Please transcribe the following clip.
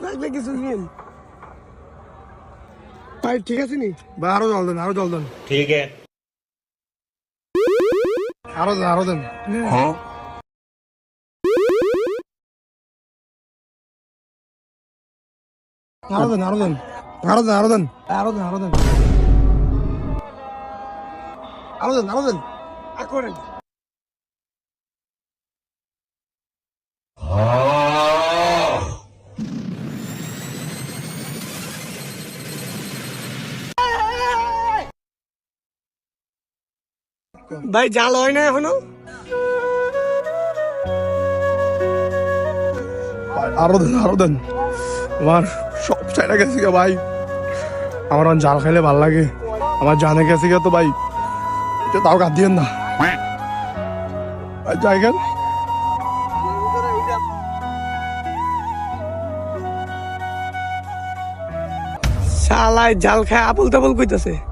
লাগলে কিছু নেন ভাই ঠিক আছে নি? ভাই আরও জল দেন আরও জল দেন। ঠিক আছে। আরও দেন আরও দেন। হ্যাঁ। আরও দেন আরও দেন। আরও দেন আরও দেন। আরও দেন আরও দেন। আরও দেন আরও দেন। আর করেন। ভাই জাল হয় না এখনও? আরও দেন আরও দেন। আমার সব চাইটা গেছে গে ভাই। আমার অন জাল খাইলে ভালো লাগে। আমার জানে গেছে গে তো ভাই। এটা তাও কাঁদ দিয়েন না। গেল। শালায় জাল খায় আপল তাপল কইতাছে।